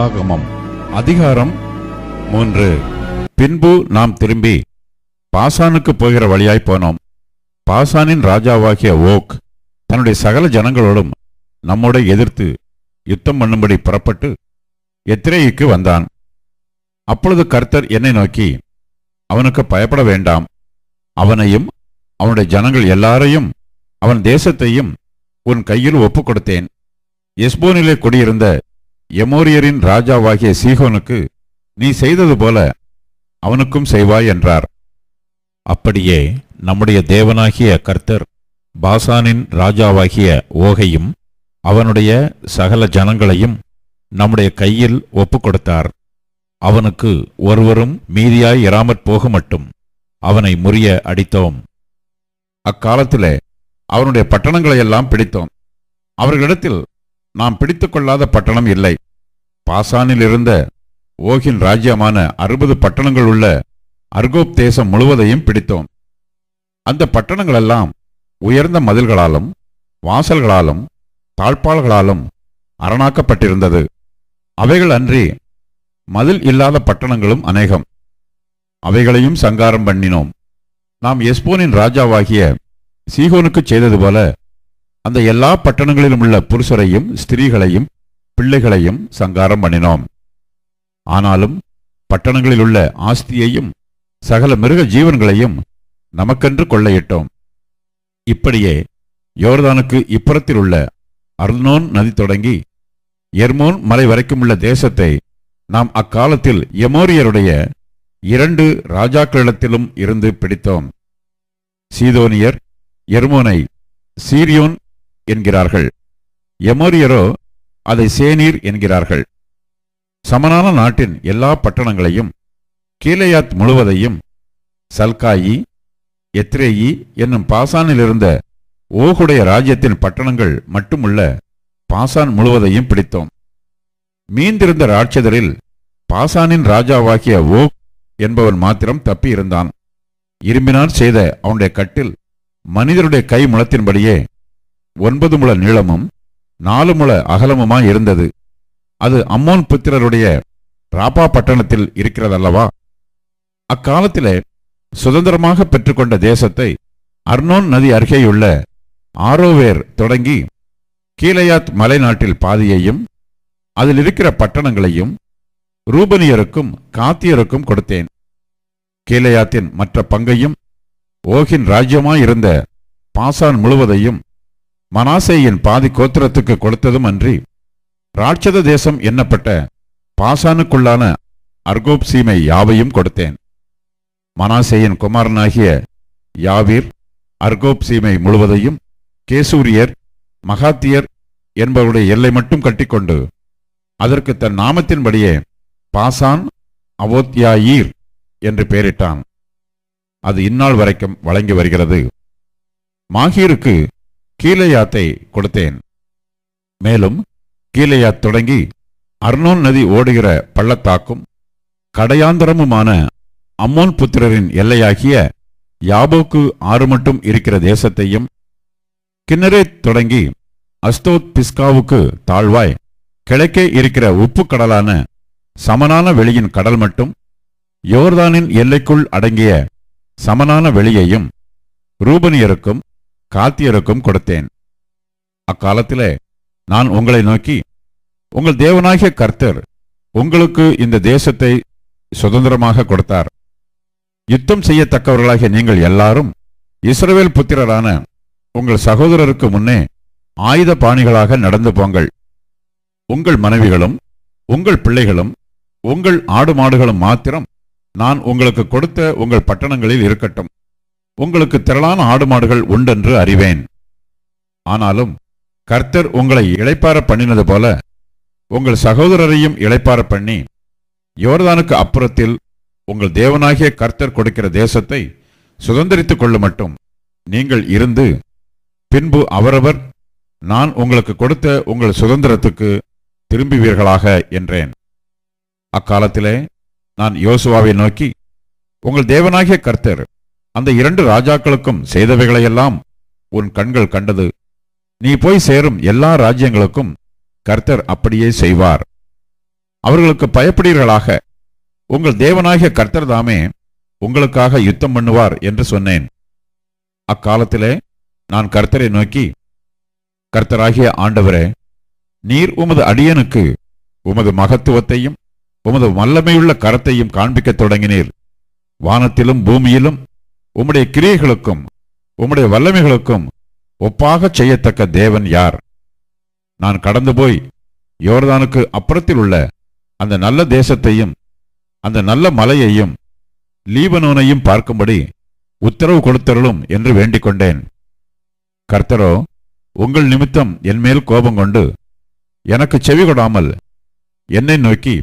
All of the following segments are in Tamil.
உபாகமம் அதிகாரம் மூன்று. பின்பு நாம் திரும்பி பாசானுக்கு போகிற வழியாய் போனோம். பாசானின் ராஜாவாகிய ஓக் தன்னுடைய சகல ஜனங்களோடும் நம்மோட எதிர்த்து யுத்தம் பண்ணும்படி புறப்பட்டு எத்திரேயுக்கு வந்தான். அப்பொழுது கர்த்தர் என்னை நோக்கி அவனுக்கு பயப்பட வேண்டாம். அவனையும் அவனுடைய ஜனங்கள் எல்லாரையும் அவன் தேசத்தையும் உன் கையில் ஒப்புக் கொடுத்தேன் எஸ்போனிலே குடியிருந்த எமோரியரின் ராஜாவாகிய சீகோனுக்கு நீ செய்தது போல அவனுக்கும் செய்வாய் என்றார். அப்படியே நம்முடைய தேவனாகிய கர்த்தர் பாசானின் ராஜாவாகிய ஓகையும் அவனுடைய சகல ஜனங்களையும் நம்முடைய கையில் ஒப்புக் கொடுத்தார் அவனுக்கு ஒருவரும் மீதியாய் இராமற் போக மட்டும் அவனை முறிய அடித்தோம். அக்காலத்திலே அவனுடைய பட்டணங்களையெல்லாம் பிடித்தோம். அவர்களிடத்தில் நாம் பிடித்துக்கொள்ளாத பட்டணம் இல்லை. பாசானில் இருந்த ஓகின் ராஜ்யமான அறுபது பட்டணங்கள் உள்ள அர்கோப் தேசம் முழுவதையும் பிடித்தோம். அந்த பட்டணங்களெல்லாம் உயர்ந்த மதில்களாலும் வாசல்களாலும் தாழ்பால்களாலும் அரணாக்கப்பட்டிருந்தது. அவைகள் அன்றி மதில் இல்லாத பட்டணங்களும் அநேகம். அவைகளையும் சங்காரம் பண்ணினோம். நாம் எஸ்போனின் ராஜாவாகிய சீகோனுக்குச் செய்தது போல அந்த எல்லா பட்டணங்களிலும் உள்ள புருஷரையும் ஸ்திரீகளையும் பிள்ளைகளையும் சங்காரம் பண்ணினோம். ஆனாலும் பட்டணங்களில் உள்ள ஆஸ்தியையும் சகல மிருக ஜீவன்களையும் நமக்கென்று கொள்ளையிட்டோம். இப்படியே யோர்தானுக்கு இப்புறத்தில் உள்ள அர்னோன் நதி தொடங்கி எர்மோன் மலை வரைக்கும் உள்ள தேசத்தை நாம் அக்காலத்தில் எமோரியருடைய இரண்டு ராஜாக்களிடத்திலும் இருந்து பிடித்தோம். சீதோனியர் எர்மோனை சீரியோன் என்கிறார்கள். எமோரியரோ அதை சேனீர் என்கிறார்கள். சமனான நாட்டின் எல்லா பட்டணங்களையும் கீழையாத் முழுவதையும் சல்காயி எத்ரேயி என்னும் பாசானில் இருந்த ஓகுடைய ராஜ்யத்தின் பட்டணங்கள் மட்டுமுள்ள பாசான் முழுவதையும் பிடித்தோம். மீந்திருந்த ராட்சதரில் பாசானின் ராஜாவாகிய ஓக் என்பவன் மாத்திரம் தப்பியிருந்தான். இரும்பினார் செய்த அவனுடைய கட்டில் மனிதருடைய கை முளத்தின்படியே ஒன்பது முழ நீளமும் நாலு முழ அகலமுமாய் இருந்தது. அது அம்மோன் புத்திரருடைய ராபா பட்டணத்தில் இருக்கிறதல்லவா? அக்காலத்திலே சுதந்திரமாக பெற்றுக்கொண்ட தேசத்தை அர்னோன் நதி அருகேயுள்ள ஆரோவேர் தொடங்கி கீழையாத் மலைநாட்டில் பாதியையும் அதில் இருக்கிற பட்டணங்களையும் ரூபனியருக்கும் காத்தியருக்கும் கொடுத்தேன். கீழையாத்தின் மற்ற பங்கையும் ஓகின் ராஜ்யமாயிருந்த பாசான் முழுவதையும் மனாசேயின் பாதி கோத்திரத்துக்கு கொடுத்ததும் அன்றி ராட்சத தேசம் எண்ணப்பட்ட பாசானுக்குள்ளான அர்கோப் சீமை யாவையும் கொடுத்தேன். மனாசேயின் குமாரனாகிய யாவீர் அர்கோப் சீமை முழுவதையும் கேசூரியர் மகாத்தியர் என்பவருடைய எல்லை மட்டும் கட்டிக்கொண்டு அதற்கு தன் நாமத்தின்படியே பாசான் அவோத்யாயீர் என்று பெயரிட்டான். அது இந்நாள் வரைக்கும் வழங்கி வருகிறது. மாகீருக்கு கீழயாத்தை கொடுத்தேன். மேலும் கீழயாத் தொடங்கி அர்னோன் நதி ஓடுகிற பள்ளத்தாக்கும் கடையாந்தரமுமான அம்மோன் புத்திரரின் எல்லையாகிய யாபோக்கு ஆறு மட்டும் இருக்கிற தேசத்தையும் கிண்ணரேத் தொடங்கி அஸ்தோத் பிஸ்காவுக்கு தாழ்வாய் கிழக்கே இருக்கிற உப்பு கடலான சமனான வெளியின் கடல் மட்டும் யோர்தானின் எல்லைக்குள் அடங்கிய சமனான வெளியையும் ரூபனியருக்கும் காத்தியருக்கும் கொடுத்தேன். அக்காலத்திலே நான் உங்களை நோக்கி உங்கள் தேவனாகிய கர்த்தர் உங்களுக்கு இந்த தேசத்தை சுதந்திரமாக கொடுத்தார். யுத்தம் செய்யத்தக்கவர்களாகிய நீங்கள் எல்லாரும் இஸ்ரவேல் புத்திரரான உங்கள் சகோதரருக்கு முன்னே ஆயுத பாணிகளாக நடந்து போங்கள். உங்கள் மனைவிகளும் உங்கள் பிள்ளைகளும் உங்கள் ஆடு மாடுகளும் மாத்திரம் நான் உங்களுக்கு கொடுத்த உங்கள் பட்டணங்களில் இருக்கட்டும். உங்களுக்கு திரளான ஆடு மாடுகள் உண்டென்று அறிவேன். ஆனாலும் கர்த்தர் உங்களை இழைப்பார பண்ணினது போல உங்கள் சகோதரரையும் இளைப்பார பண்ணி யோர்தானுக்கு அப்புறத்தில் உங்கள் தேவனாகிய கர்த்தர் கொடுக்கிற தேசத்தை சுதந்திரித்துக் கொள்ள மட்டும் நீங்கள் இருந்து பின்பு அவரவர் நான் உங்களுக்கு கொடுத்த உங்கள் சுதந்திரத்துக்கு திரும்புவீர்களாக என்றேன். அக்காலத்திலே நான் யோசுவாவை நோக்கி உங்கள் தேவனாகிய கர்த்தர் அந்த இரண்டு ராஜாக்களுக்கும் செய்தவைகளையெல்லாம் உன் கண்கள் கண்டது. நீ போய் சேரும் எல்லா ராஜ்யங்களுக்கும் கர்த்தர் அப்படியே செய்வார். அவர்களுக்கு பயப்படுவீர்களாக உங்கள் தேவனாகிய கர்த்தர் தாமே உங்களுக்காக யுத்தம் பண்ணுவார் என்று சொன்னேன். அக்காலத்திலே நான் கர்த்தரை நோக்கி கர்த்தராகிய ஆண்டவரே நீர் உமது அடியனுக்கு உமது மகத்துவத்தையும் உமது வல்லமையுள்ள கரத்தையும் காண்பிக்கத் தொடங்கினீர். வானத்திலும் பூமியிலும் உம்முடைய கிரியைகளுக்கும் உம்முடைய வல்லமைகளுக்கும் ஒப்பாகச் செய்யத்தக்க தேவன் யார்? நான் கடந்து போய் யோர்தானுக்கு அப்புறத்தில் உள்ள அந்த நல்ல தேசத்தையும் அந்த நல்ல மலையையும் லீபனோனையும் பார்க்கும்படி உத்தரவு கொடுத்தருளும் என்று வேண்டிக் கொண்டேன் கர்த்தரோ உங்கள் நிமித்தம் என்மேல் கோபம் கொண்டு எனக்கு செவி கொடாமல் என்னை நோக்கி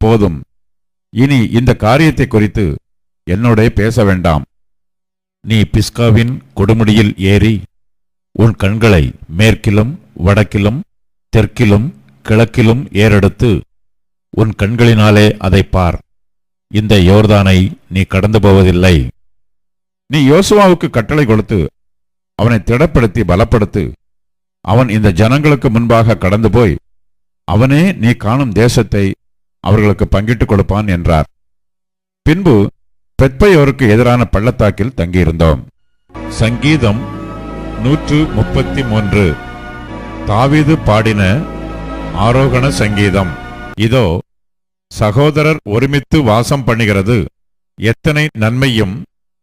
போதும். இனி இந்த காரியத்தை குறித்து என்னோட பேச வேண்டாம். நீ பிஸ்காவின் கொடுமுடியில் ஏறி உன் கண்களை மேற்கிலும் வடக்கிலும் தெற்கிலும் கிழக்கிலும் ஏறெடுத்து உன் கண்களினாலே அதை பார். இந்த யோர்தானை நீ கடந்து போவதில்லை. நீ யோசுவாவுக்கு கட்டளை கொடுத்து அவனை திடப்படுத்தி பலப்படுத்து அவன் இந்த ஜனங்களுக்கு முன்பாக கடந்து போய் அவனே நீ காணும் தேசத்தை அவர்களுக்கு பங்கிட்டுக் கொடுப்பான் என்றார். பின்பு பெத்பையோருக்கு எதிரான பள்ளத்தாக்கில் தங்கியிருந்தோம். சங்கீதம் நூற்று முப்பத்தி மூன்று தாவீது பாடின ஆரோகண சங்கீதம். இதோ சகோதரர் ஒருமித்து வாசம் பண்ணுகிறது. எத்தனை நன்மையும்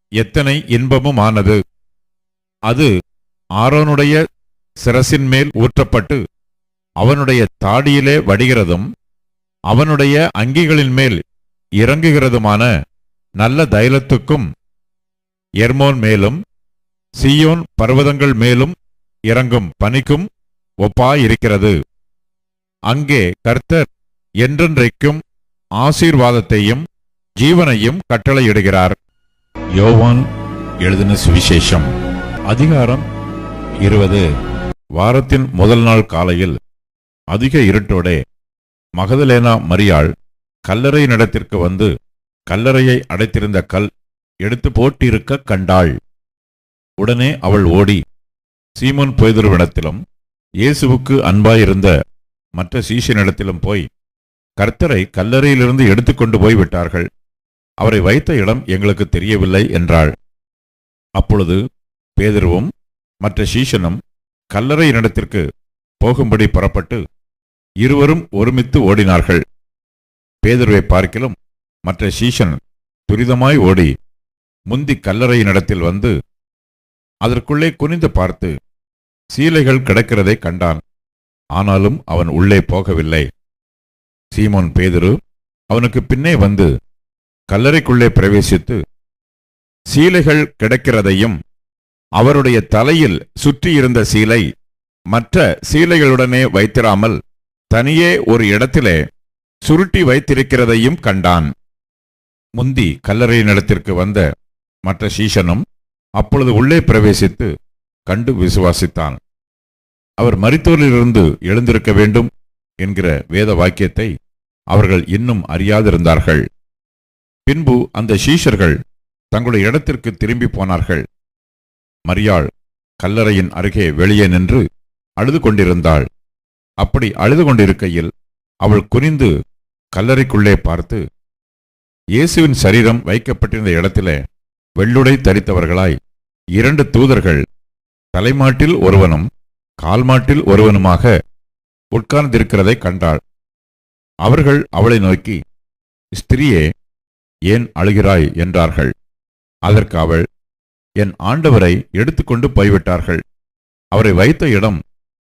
எத்தனை இன்பமுமானது. அது ஆரோனுடைய சிரசின் மேல் ஊற்றப்பட்டு அவனுடைய தாடியிலே வடிகிறதும் அவனுடைய அங்கிகளின் மேல் இறங்குகிறதுமான நல்ல தைலத்துக்கும் எர்மோன் மேலும் சியோன் பர்வதங்கள் மேலும் இறங்கும் பனிக்கும் ஒப்பாயிருக்கிறது. அங்கே கர்த்தர் என்றென்றைக்கும் ஆசீர்வாதத்தையும் ஜீவனையும் கட்டளையிடுகிறார். யோவான் எழுதின சுவிசேஷம் அதிகாரம் இருபது. வாரத்தின் முதல் நாள் காலையில் அதிக இருட்டோடே மகதலேனா மரியாள் கல்லறை நடத்திற்கு வந்து கல்லறையை அடைத்திருந்த கல் எடுத்து போட்டிருக்க கண்டாள். உடனே அவள் ஓடி சீமோன் பேதுருவிடத்திலும் இயேசுவுக்கு அன்பாயிருந்த மற்ற சீஷனிடத்திலும் போய் கர்த்தரை கல்லறையிலிருந்து எடுத்துக்கொண்டு போய் விட்டார்கள். அவரை வைத்த இடம் எங்களுக்கு தெரியவில்லை என்றாள். அப்பொழுது பேதுருவும் மற்ற சீஷனும் கல்லறை இடத்திற்கு போகும்படி புறப்பட்டு இருவரும் ஒருமித்து ஓடினார்கள். பேதுருவை பார்க்கிலும் மற்ற சீஷன் துரிதமாய் ஓடி முந்தி கல்லறையினிடத்தில் வந்து அதற்குள்ளே குனிந்து பார்த்து சீலைகள் கிடக்கிறதை கண்டான். ஆனாலும் அவன் உள்ளே போகவில்லை. சீமோன் பேதுரு அவனுக்கு பின்னே வந்து கல்லறைக்குள்ளே பிரவேசித்து சீலைகள் கிடக்கிறதையும் அவருடைய தலையில் சுற்றியிருந்த சீலை மற்ற சீலைகளுடனே வைத்திராமல் தனியே ஒரு இடத்திலே சுருட்டி வைத்திருக்கிறதையும் கண்டான். முந்தி கல்லறையினிடத்திற்கு வந்த மற்ற சீஷனும் அப்பொழுது உள்ளே பிரவேசித்து கண்டு விசுவாசித்தான். அவர் மருத்துவரிலிருந்து எழுந்திருக்க வேண்டும் என்கிற வேத வாக்கியத்தை அவர்கள் இன்னும் அறியாதிருந்தார்கள். பின்பு அந்த சீஷர்கள் தங்களுடைய இடத்திற்கு திரும்பி போனார்கள். மரியாள் கல்லறையின் அருகே வெளியே நின்று அழுது கொண்டிருந்தாள். அப்படி அழுது கொண்டிருக்கையில் அவள் குனிந்து கல்லறைக்குள்ளே பார்த்து இயேசுவின் சரீரம் வைக்கப்பட்டிருந்த இடத்திலே வெள்ளுடை தரித்தவர்களாய் இரண்டு தூதர்கள் தலைமாட்டில் ஒருவனும் கால்மாட்டில் ஒருவனுமாக உட்கார்ந்திருக்கிறதை கண்டாள். அவர்கள் அவளை நோக்கி ஸ்திரியே ஏன் அழுகிறாய்? என்றார்கள். அதற்கு அவள் என் ஆண்டவரை எடுத்துக்கொண்டு போய்விட்டார்கள். அவரை வைத்த இடம்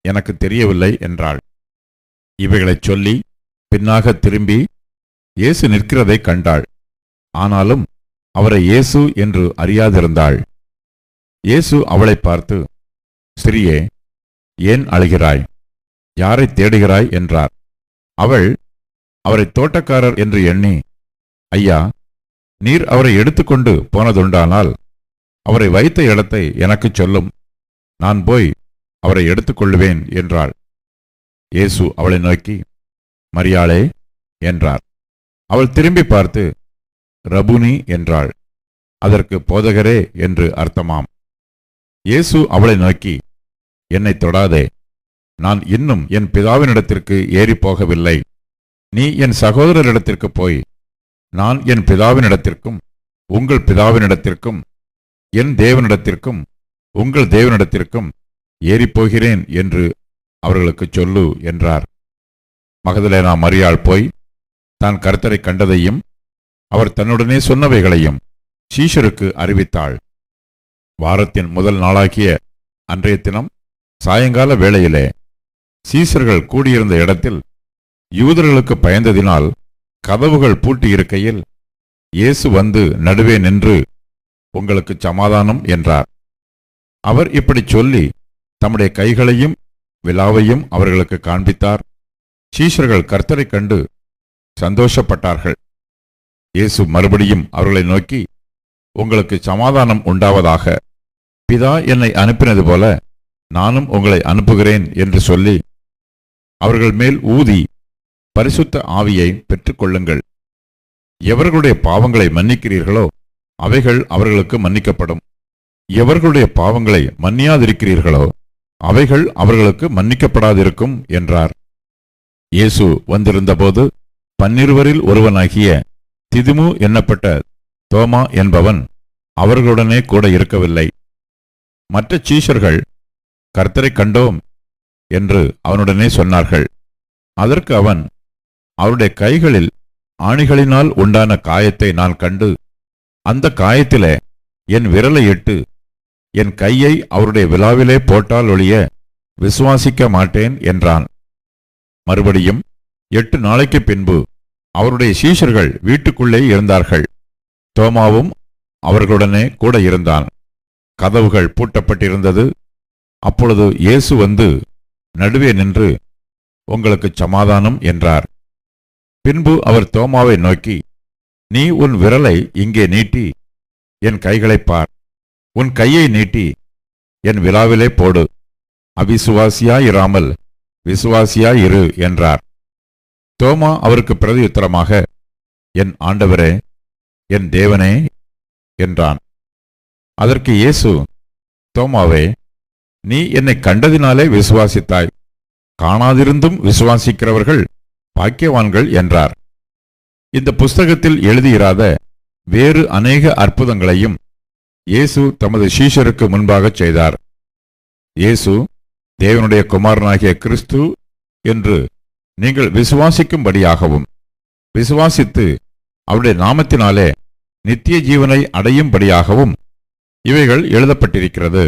எனக்கு தெரியவில்லை என்றாள். இவைகளைச் சொல்லி பின்னாக திரும்பி இயேசு நிற்கிறதைக் கண்டாள். ஆனாலும் அவரை இயேசு என்று அறியாதிருந்தாள். இயேசு அவளை பார்த்து சிறியே ஏன் அழுகிறாய்? யாரை தேடுகிறாய்? என்றார். அவள் அவரை தோட்டக்காரர் என்று எண்ணி ஐயா நீர் அவரை எடுத்துக்கொண்டு போனதுண்டானால் அவரை வைத்த இடத்தை எனக்குச் சொல்லும். நான் போய் அவரை எடுத்துக்கொள்ளுவேன் என்றாள். இயேசு அவளை நோக்கி மரியாளே என்றார். அவள் திரும்பி பார்த்து ரபுனி என்றாள். அதற்கு போதகரே என்று அர்த்தமாம். இயேசு அவளை நோக்கி என்னை தொடாதே. நான் இன்னும் என் பிதாவினிடத்திற்கு ஏறிப் போகவில்லை நீ என் சகோதரரிடத்திற்கு போய் நான் என் பிதாவினிடத்திற்கும் உங்கள் பிதாவினிடத்திற்கும் என் தேவனிடத்திற்கும் உங்கள் தேவனிடத்திற்கும் ஏறிப்போகிறேன் என்று அவர்களுக்கு சொல்லு என்றார். மகதலேனா மரியாள் போய் தான் கர்த்தரை கண்டதையும் அவர் தன்னுடனே சொன்னவைகளையும் சீஷருக்கு அறிவித்தாள். வாரத்தின் முதல் நாளாகிய அன்றைய தினம் சாயங்கால வேளையிலே சீசர்கள் கூடியிருந்த இடத்தில் யூதர்களுக்கு பயந்ததினால் கதவுகள் பூட்டியிருக்கையில் இயேசு வந்து நடுவே நின்று உங்களுக்கு சமாதானம் என்றார். அவர் இப்படி சொல்லி தம்முடைய கைகளையும் விழாவையும் அவர்களுக்கு காண்பித்தார். சீஷர்கள் கர்த்தரைக் கண்டு சந்தோஷப்பட்டார்கள். இயேசு மறுபடியும் அவர்களை நோக்கி உங்களுக்கு சமாதானம் உண்டாவதாக. பிதா என்னை அனுப்பினது போல நானும் உங்களை அனுப்புகிறேன் என்று சொல்லி அவர்கள் மேல் ஊதி பரிசுத்த ஆவியை பெற்றுக்கொள்ளுங்கள். எவர்களுடைய பாவங்களை மன்னிக்கிறீர்களோ அவைகள் அவர்களுக்கு மன்னிக்கப்படும். எவர்களுடைய பாவங்களை மன்னியாதிருக்கிறீர்களோ அவைகள் அவர்களுக்கு மன்னிக்கப்படாதிருக்கும் என்றார். இயேசு வந்திருந்தபோது பன்னிருவரில் ஒருவனாகிய திதுமு என்னப்பட்ட தோமா என்பவன் அவர்களுடனே கூட இருக்கவில்லை. மற்ற சீஷர்கள் கர்த்தரை கண்டோம் என்று அவனுடனே சொன்னார்கள். அதற்கு அவன் அவருடைய கைகளில் ஆணிகளினால் உண்டான காயத்தை நான் கண்டு அந்த காயத்திலே என் விரலை இட்டு என் கையை அவருடைய விழாவிலே போட்டால் ஒழிய விசுவாசிக்க மாட்டேன் என்றான். மறுபடியும் எட்டு நாளைக்கு பின்பு அவருடைய சீஷர்கள் வீட்டுக்குள்ளே இருந்தார்கள். தோமாவும் அவர்களுடனே கூட இருந்தான். கதவுகள் பூட்டப்பட்டிருந்தது. அப்பொழுது இயேசு வந்து நடுவே நின்று உங்களுக்கு சமாதானம் என்றார். பின்பு அவர் தோமாவை நோக்கி நீ உன் விரலை இங்கே நீட்டி என் கைகளைப் பார். உன் கையை நீட்டி என் விழாவிலே போடு. அவிசுவாசியாயிராமல் விசுவாசியாயிரு என்றார். தோமா அவருக்கு பிரதியுத்தரமாக என் ஆண்டவரே என் தேவனே என்றான். அதற்கு இயேசு தோமாவே நீ என்னை கண்டதினாலே விசுவாசித்தாய். காணாதிருந்தும் விசுவாசிக்கிறவர்கள் பாக்கியவான்கள் என்றார். இந்த புஸ்தகத்தில் எழுதியிராத வேறு அநேக அற்புதங்களையும் இயேசு தமது சீஷருக்கு முன்பாகச் செய்தார். இயேசு தேவனுடைய குமாரனாகிய கிறிஸ்து என்று நீங்கள் விசுவாசிக்கும்படியாகவும் விசுவாசித்து அவருடைய நாமத்தினாலே நித்திய ஜீவனை அடையும்படியாகவும் இவைகள் எழுதப்பட்டிருக்கிறது.